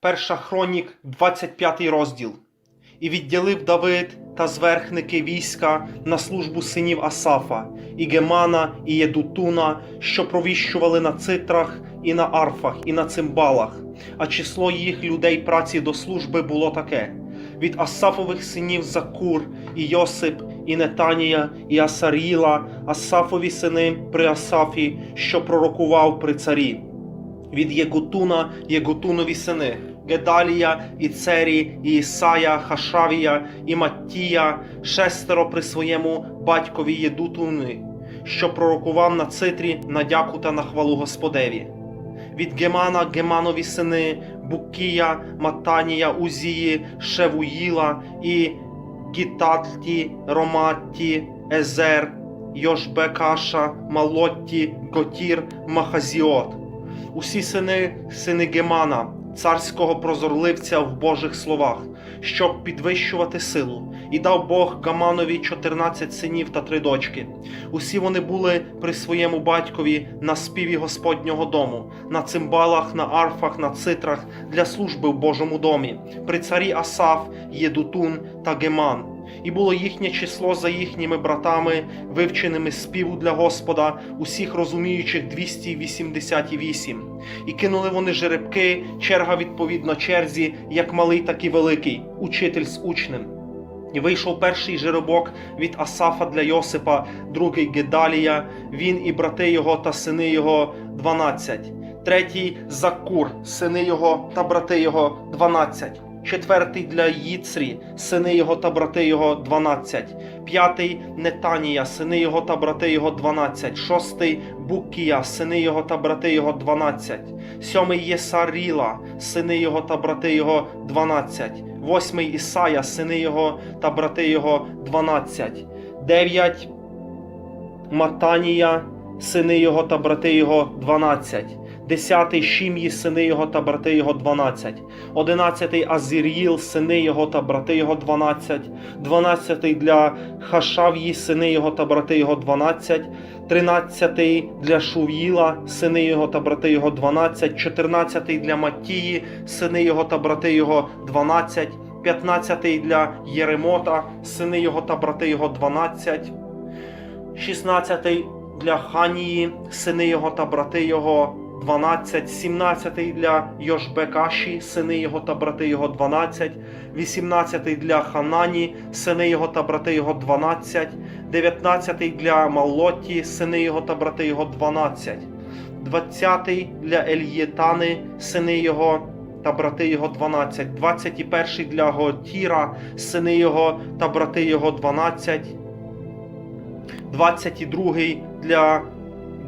Перша хронік, 25 розділ. І відділив Давид та зверхники війська на службу синів Асафа, і Гемана, і Єдутуна, що провіщували на цитрах, і на арфах, і на цимбалах. А число їх людей праці до служби було таке: від Асафових синів Закур, і Йосип, і Нетанія, і Асаріла, Асафові сини при Асафі, що пророкував при царі від Єгутуна Єгутунові сини, Гедалія, і Цері, і Ісая, Хашавія, і Маттія, шестеро при своєму батькові Єдутуни, що пророкував на цитрі на дяку та на хвалу Господеві. Від Гемана Геманові сини, Букія, Матанія, Узії, Шевуїла і Гітатлі, Роматті, Езер, Йошбекаша, Малотті, Готір, Махазіот усі сини, сини Гемана, царського прозорливця в Божих словах, щоб підвищувати силу, і дав Бог Гаманові 14 синів та три дочки. Усі вони були при своєму батькові на співі Господнього дому, на цимбалах, на арфах, на цитрах для служби в Божому домі, при царі Асаф, Єдутун та Геман. І було їхнє число за їхніми братами, вивченими співу для Господа, усіх розуміючих 288. І кинули вони жеребки, черга відповідно черзі, як малий, так і великий, учитель з учнем. І вийшов перший жеребок від Асафа для Йосипа, другий Гедалія, він і брати його та сини його дванадцять, третій Закур, сини його та брати його дванадцять, четвертий для Їцрі, сини його та брати його дванадцять, п'ятий Нетанія, сини його та брати його дванадцять, шостий Букія, сини його та брати його дванадцять, сьомий Єсаріла, сини його та брати його дванадцять, восьмий Ісая, сини його та брати його дванадцять, дев'ять Матанія, сини його та брати його дванадцять. Десятий Шім'ї, сини його та брати його дванадцять, одинадцятий Азір'їл, сини його та брати його дванадцять, дванадцятий для Хашав'ї, сини його та брати його дванадцять, тринадцятий для Шув'їла, сини його та брати його дванадцять, чотирнадцятий для Маттії, сини його та брати його дванадцять, п'ятнадцятий для Єремота, сини його та брати його дванадцять, шістнадцятий для Ханії, сини його та брати його 12, 17 для Йошбекаші, сини його та брати його 12, 18 для Ханані, сини його та брати його 12, 19 для Маллоті, сини його та брати його 12, 20 для Ельєтани, сини його та брати його 12, 21 для Готіра, сини його та брати його 12, 22 для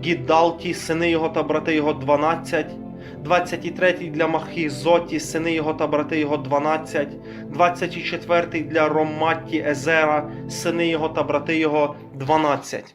Гіддалті, сини його та брати його 12, 23 для Махізоті, сини його та брати його 12, 24 для Роматті Езера, сини його та брати його 12.